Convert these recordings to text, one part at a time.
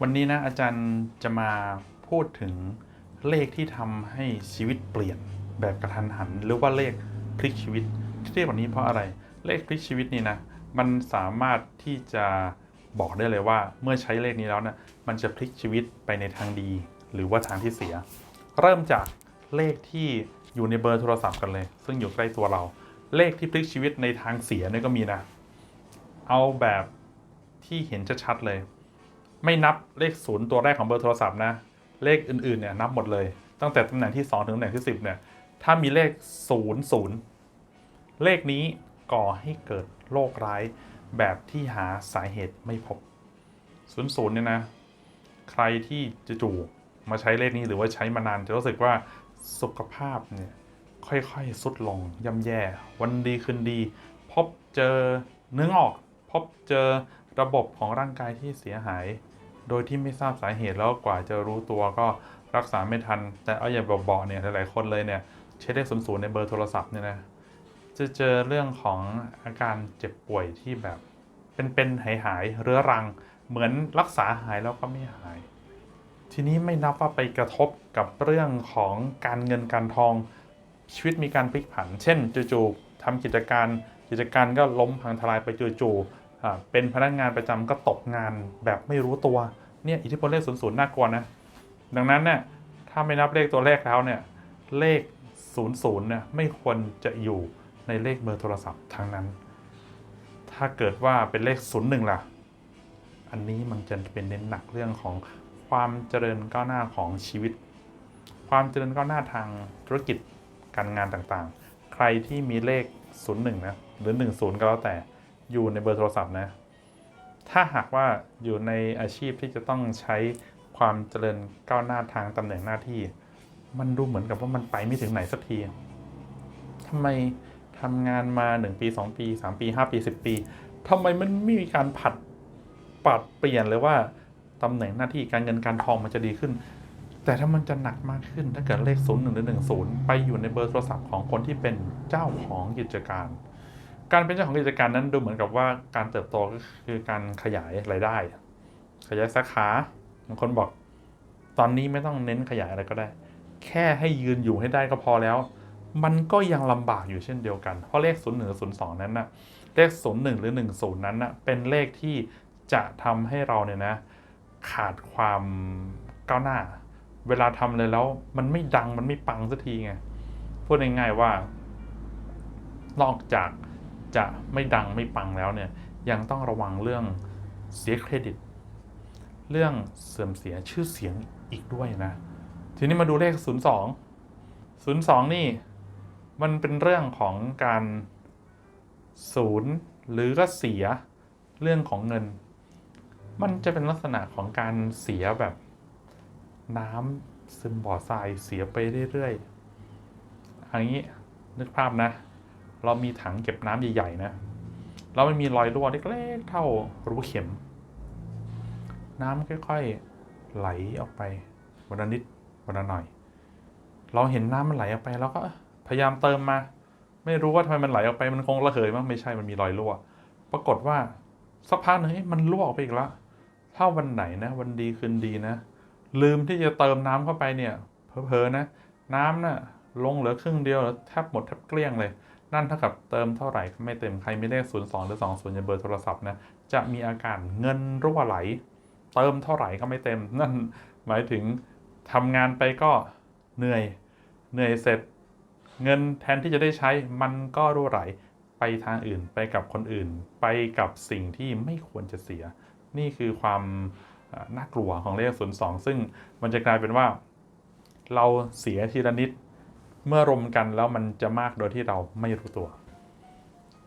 วันนี้นะอาจารย์จะมาพูดถึงเลขที่ทำให้ชีวิตเปลี่ยนแบบกระทันหัน หรือว่าเลขพลิกชีวิตที่เรียกแบบนี้เพราะอะไร เลขพลิกชีวิตนี่นะมันสามารถที่จะบอกได้เลยว่าเมื่อใช้เลขนี้แล้วนะมันจะพลิกชีวิตไปในทางดี หรือว่าทางที่เสีย เริ่มจากเลขที่อยู่ในเบอร์โทรศัพท์กันเลย ซึ่งอยู่ใกล้ตัวเรา เลขที่พลิกชีวิตในทางเสียเนี่ยก็มีนะ เอาแบบที่เห็นชัดๆเลย ไม่นับเลขศูนย์ตัวแรกของเบอร์โทรศัพท์นะเลขอื่นๆเนี่ยนับหมดเลย ตั้งแต่ตำแหน่งที่ 2 ถึงตำแหน่งที่ 10เนี่ยถ้ามีเลข 0 0 เลขนี้ก่อให้เกิดโรคร้ายแบบที่หาสาเหตุไม่พบ 0 0เนี่ยนะ ใครที่จะจู่มาใช้เลขนี้หรือว่าใช้มานานจะรู้สึกว่าสุขภาพเนี่ยค่อยๆสุดลงย่ำแย่ วันดีคืนดี พบเจอเนื้องอก พบเจอระบบของร่างกายที่เสียหาย โดยที่ไม่ทราบสาเหตุแล้วกว่าจะรู้ตัวก็รักษาไม่ทัน แต่เอาอย่าบอกๆเนี่ยหลายๆคนเลยเนี่ยใช้เลขศูนย์ศูนย์ในเบอร์โทรศัพท์เนี่ยนะจะเจอเรื่องของอาการเจ็บป่วยที่แบบ เป็นๆหายหายๆเรื้อรัง เหมือนรักษาหายแล้วก็ไม่หาย ทีนี้ไม่นับว่าไปกระทบกับเรื่องของการเงินการทองชีวิตมีการพลิกผัน เช่นจู่ๆทำกิจการกิจการก็ล้มพังทลายไปจู่ๆ เป็นพนักงานประจำก็ตกงานแบบไม่รู้ตัวเนี่ยอิทธิพลเลขศูนย์ศูนย์น่ากลัวนะดังนั้นเนี่ยถ้าไม่นับเลขตัวแรกแล้วเนี่ยเลขศูนย์ศูนย์เนี่ยไม่ควรจะอยู่ในเลขเบอร์โทรศัพท์ทั้งนั้น ถ้าเกิดว่าเป็นเลขศูนย์หนึ่งล่ะ อันนี้มันจะเป็นเน้นหนักเรื่องของความเจริญก้าวหน้าของชีวิต ความเจริญก้าวหน้าทางธุรกิจการงานต่างๆ ใครที่มีเลข 01นะหรือ 10 ก็แล้วแต่ อยู่ในเบอร์โทรศัพท์นะ ถ้าหากว่าอยู่ในอาชีพที่จะต้องใช้ความเจริญก้าวหน้าทางตำแหน่งหน้าที่ มันดูเหมือนกับว่ามันไปไม่ถึงไหนสักทีทำไมทำงานมา 1 ปี 2 ปี 3 ปี 5 ปี 10 ปีทำไมมันไม่มีการผัดปรับเปลี่ยนเลยว่าตำแหน่งหน้าที่การเงินการทองมันจะดีขึ้น แต่ถ้ามันจะหนักมากขึ้นถ้าเกิดเลข 0 1 หรือ 1 0 ไปอยู่ในเบอร์โทรศัพท์ของคนที่เป็นเจ้าของกิจการ การเป็นเจ้าของกิจการนั้นดูเหมือนกับว่าการเติบโตก็คือการขยายรายได้ ขยายสาขาบางคนบอก ตอนนี้ไม่ต้องเน้นขยายอะไรก็ได้ แค่ให้ยืนอยู่ให้ได้ก็พอแล้ว มันก็ยังลำบากอยู่เช่นเดียวกัน เพราะเลข 0 1หรือ0 2 นั้นนะเลข 0 1 หรือ 1 0 นั้นนะเป็นเลขที่จะทำให้เราเนี่ยนะ ขาดความก้าวหน้า เวลาทำเลยแล้ว มันไม่ดังมันไม่ปังสักทีไงพูดง่ายๆว่า นอกจาก จะไม่ดังไม่ปังแล้วเนี่ยยังต้องระวังเรื่องเสียเครดิต เรื่องเสื่อมเสียชื่อเสียงอีกด้วยนะ ทีนี้มาดูเลข 02 02 นี่ มันเป็นเรื่องของการศูนย์หรือก็เสียเรื่องของเงิน มันจะเป็นลักษณะของการเสียแบบน้ำซึมบ่อทรายเสียไปเรื่อยๆอันนี้นึกภาพนะ เรามีถังเก็บน้ำใหญ่ๆนะเราไม่มีรอยรั่วเล็กๆเท่ารูเข็ม น้ำค่อยๆไหลออกไปวันละนิดวันละหน่อย เราเห็นน้ำมันไหลออกไปเราก็พยายามเติมมา ไม่รู้ว่าทำไมมันไหลออกไปมันคงระเหยมั้งไม่ใช่มันมีรอยรั่ว ปรากฏว่าสักพักหนึ่งมันรั่วออกไปอีกแล้วถ้าวันไหนนะ วันดีคืนดีนะ ลืมที่จะเติมน้ำเข้าไปเนี่ยเพอๆนะ น้ำน่ะลงเหลือครึ่งเดียวแล้วแทบหมดแทบเกลี้ยงเลย นั่นเท่ากับเติมเท่าไหร่ก็ไม่เต็มใครมีเลข0 2 หรือ 2 0ในเบอร์โทรศัพท์นะจะมีอาการเงินรั่วไหล เติมเท่าไหร่ก็ไม่เต็ม นั่นหมายถึงทำงานไปก็เหนื่อยเหนื่อยเสร็จ เงินแทนที่จะได้ใช้มันก็รั่วไหลไปทางอื่นไปกับคนอื่น ไปกับสิ่งที่ไม่ควรจะเสีย นี่คือความน่ากลัวของเลข02ซึ่งมันจะกลายเป็นว่า เราเสียทีละนิด เมื่อรวมกันแล้วมันจะมากโดยที่เราไม่รู้ตัว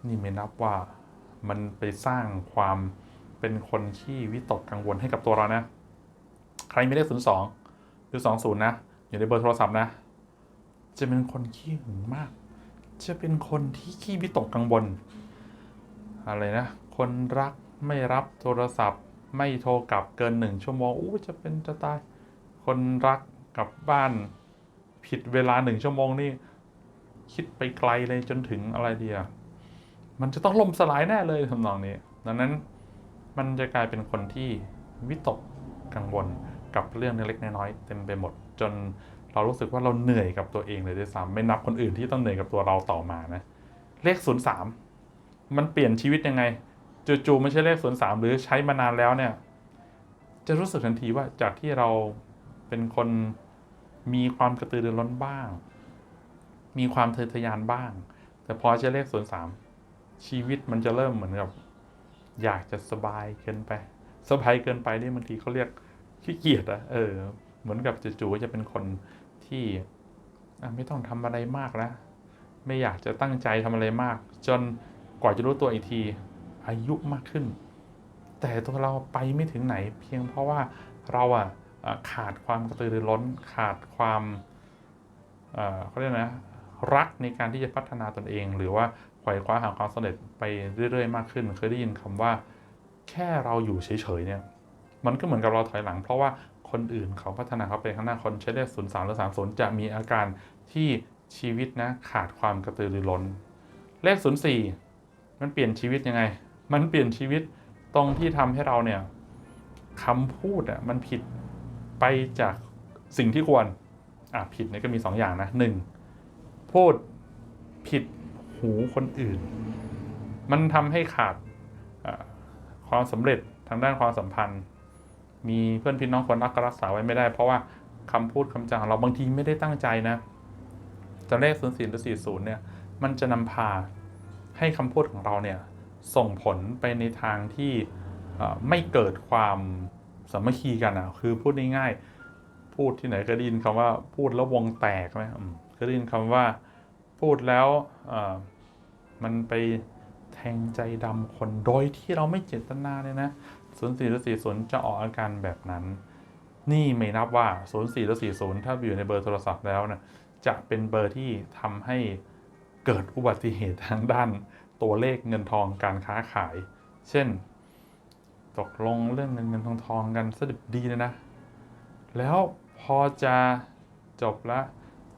นี่ไม่นับว่ามันไปสร้างความเป็นคนที่วิตกกังวลให้กับตัวเรานะ ใครไม่ได้02หรือ20นะ อยู่ในเบอร์โทรศัพท์นะ จะเป็นคนขี้หึงมาก จะเป็นคนที่ขี้วิตกกังวล อะไรนะ คนรักไม่รับโทรศัพท์ ไม่โทรกลับเกินหนึ่งชั่วโมงอู้จะเป็นจะตาย คนรักกลับบ้าน ผิดเวลาหนึ่งชั่วโมงนี่คิดไปไกลเลยจนถึงอะไรเดียมันจะต้องล่มสลายแน่เลยทำนองนี้ ดังนั้นมันจะกลายเป็นคนที่วิตกกังวลกับเรื่องเล็กๆน้อยๆเต็มไปหมด จนเรารู้สึกว่าเราเหนื่อยกับตัวเองเลยด้วยซ้ำไม่นับคนอื่นที่ต้องเหนื่อยกับตัวเราต่อมานะ เลข 03 มันเปลี่ยนชีวิตยังไงจู่ๆไม่ใช่เลข 03 หรือใช้มานานแล้วเนี่ย จะรู้สึกทันทีว่าจากที่เราเป็นคน มีความกระตือรือร้นบ้าง มีความทะเยอทะยานบ้าง แต่พอใช้เลข03ชีวิตมันจะเริ่มเหมือนกับ อยากจะสบายเกินไป สบายเกินไปนี่บางทีเขาเรียกขี้เกียจอะเออ เหมือนกับจู่ๆก็จะเป็นคนที่ไม่ต้องทำอะไรมากนะไม่อยากจะตั้งใจทำอะไรมาก จนกว่าจะรู้ตัวอีกที อายุมากขึ้น แต่ตัวเราไปไม่ถึงไหน เพียงเพราะว่าเราอะ ขาดความกระตือรือร้น ขาดความเขาเรียกนะรักในการที่จะพัฒนาตนเอง หรือว่าไขว่คว้าหาความสำเร็จไปเรื่อยๆ มากขึ้น เคยได้ยินคำว่า แค่เราอยู่เฉยๆเนี่ยมันก็เหมือนกับเราถอยหลัง เพราะว่าคนอื่นเขาพัฒนาเขาไปข้างหน้าคนใช้เลข0 3หรือ30จะมีอาการที่ชีวิตนะขาดความกระตือรือร้น เลข04มันเปลี่ยนชีวิตยังไง มันเปลี่ยนชีวิตตรงที่ทำให้เราเนี่ยคำพูดอะมันผิด ไปจากสิ่งที่ควร อะผิดเนี่ยก็มี2ออย่างนะหนึ่งพูดผิดหูคนอื่น มันทำให้ขาดความสำเร็จทางด้านความสัมพันธ์ มีเพื่อนพี่น้องคนรักก็รักษาไว้ไม่ได้ เพราะว่าคำพูดคำจาของเราบางทีไม่ได้ตั้งใจนะแต่เลข0 4หรือ40เนี่ย มันจะนำพาให้คำพูดของเราเนี่ยส่งผลไปในทางที่ไม่เกิดความ สามัคคีกันอะคือพูดง่ายๆพูดที่ไหนก็ได้ยินคำว่าพูดแล้ววงแตกไหมอืมเคยได้ยินคำว่าพูดแล้วมันไปแทงใจดำคนโดยที่เราไม่เจตนาเลยนะศูนย์สี่หรือสี่ศูนย์จะออกอาการแบบนั้น นี่ไม่นับว่าศูนย์สี่หรือสี่ศูนย์ถ้าอยู่ในเบอร์โทรศัพท์แล้วนะจะเป็นเบอร์ที่ทำให้เกิดอุบัติเหตุทางด้านตัวเลขเงินทองการค้าขาย เช่น ตกลงเรื่องเงินเงินทองทองกันสดิบดีเลยนะ แล้วพอจะจบละ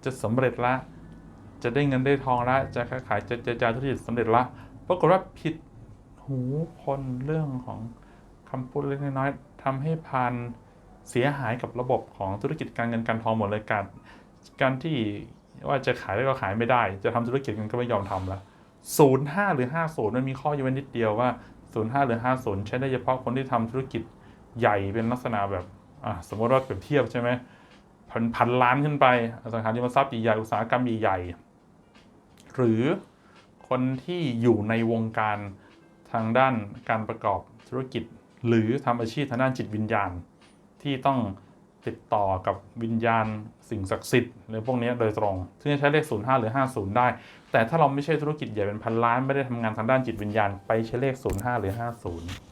จะสำเร็จละ จะได้เงินได้ทองละ จะค้าขายจะเจรจาธุรกิจสำเร็จละ ปรากฏว่าผิดหูคนเรื่องของคำพูดเล็กน้อยๆทำให้พานเสียหายกับระบบของธุรกิจการเงินการทองหมดเลยการการที่ว่าจะขายได้ก็ขายไม่ได้ จะทำธุรกิจกันก็ไม่ยอมทำล้วศูนย์ห้าหรือห้าศูนย์มันมีข้อยกเว้นนิดเดียวว่า ศูนย์ห้าหรือห้าศูนย์ใช้ได้เฉพาะคนที่ทำธุรกิจใหญ่เป็นลักษณะแบบอะสมมติว่าเปรียบเทียบใช่ไหมพันพันล้านขึ้นไปอสังหาริมทรัพย์ใหญ่อุตสาหกรรมใหญ่หรือคนที่อยู่ในวงการทางด้านการประกอบธุรกิจ หรือทำอาชีพทางด้านจิตวิญญาณ ที่ต้องติดต่อกับวิญญาณสิ่งศักดิ์สิทธิ์หรือพวกนี้โดยตรง ซึ่งจะใช้เลข 05 หรือ 50 ได้ แต่ถ้าเราไม่ใช่ธุรกิจใหญ่เป็นพันล้านไม่ได้ทำงานทางด้านจิตวิญญาณ ไปใช้เลข 05 หรือ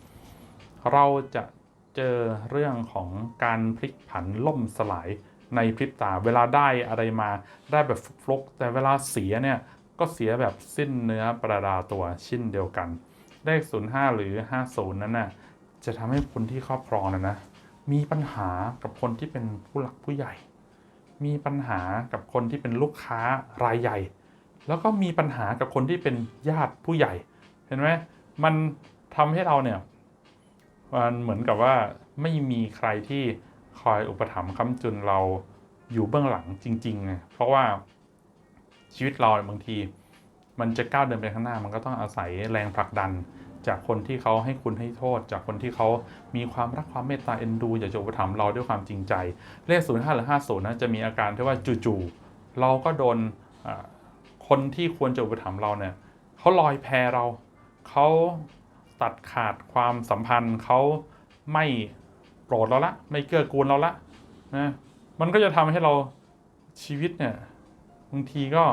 50 เราจะเจอเรื่องของการพลิกผันล่มสลายในพริบตา เวลาได้อะไรมาได้แบบฟลุกแต่เวลาเสียเนี่ยก็เสียแบบสิ้นเนื้อประดาตัวชิ้นเดียวกัน เลข 05 หรือ 50 นั้นน่ะจะทำให้คนที่ครอบครองนะนะมีปัญหากับคนที่เป็นผู้หลักผู้ใหญ่ มีปัญหากับคนที่เป็นลูกค้ารายใหญ่ แล้วก็มีปัญหากับคนที่เป็นญาติผู้ใหญ่ เห็นไหมมันทำให้เราเนี่ยมันเหมือนกับว่าไม่มีใครที่คอยอุปถัมภ์ค้ำจุนเราอยู่เบื้องหลังจริงๆ เพราะว่าชีวิตเราบางที มันจะก้าวเดินไปข้างหน้า มันก็ต้องอาศัยแรงผลักดัน จากคนที่เขาให้คุณให้โทษ จากคนที่เขามีความรักความเมตตาเอ็นดูอยากจะอุปถัมภ์เราด้วยความจริงใจ เลข05หรือ50นย์นะจะมีอาการที่ว่าจู่ๆเราก็โดน คนที่ควรจะอุปถัมภ์เราเนี่ยเขาลอยแพเราเขาตัดขาดความสัมพันธ์เขาไม่โปรดเราละ ไม่เกื้อกูลเราละนะมันก็จะทำให้เราชีวิตเนี่ยบางทีก็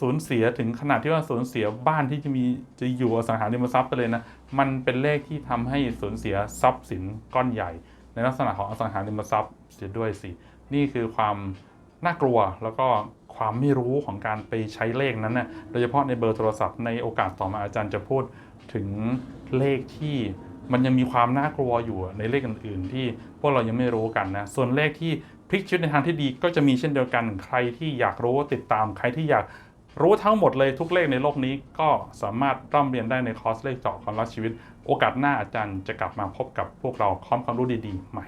สูญเสียถึงขนาดที่ว่าสูญเสียบ้านที่จะมีจะอยู่อสังหาริมทรัพย์ไปเลยนะมันเป็นเลขที่ทำให้สูญเสียทรัพย์สินก้อนใหญ่ ในลักษณะของอสังหาริมทรัพย์เสียด้วยสินี่คือความน่ากลัวแล้วก็ ความไม่รู้ของการไปใช้เลขนั้นนะโดยเฉพาะในเบอร์โทรศัพท์ในโอกาสต่อมาอาจารย์จะพูดถึงเลขที่มันยังมีความน่ากลัวอยู่ในเลขอื่น ๆ ที่พวกเรายังไม่รู้กันนะ ส่วนเลขที่พลิกชีวิตในทางที่ดีก็จะมีเช่นเดียวกัน ใครที่อยากรู้ติดตาม ใครที่อยากรู้ทั้งหมดเลยทุกเลขในโลกนี้ก็สามารถร่ำเรียนได้ในคอร์สเลขเจาะความรักชีวิต โอกาสหน้าอาจารย์จะกลับมาพบกับพวกเราพร้อมความรู้ดี ๆ ใหม่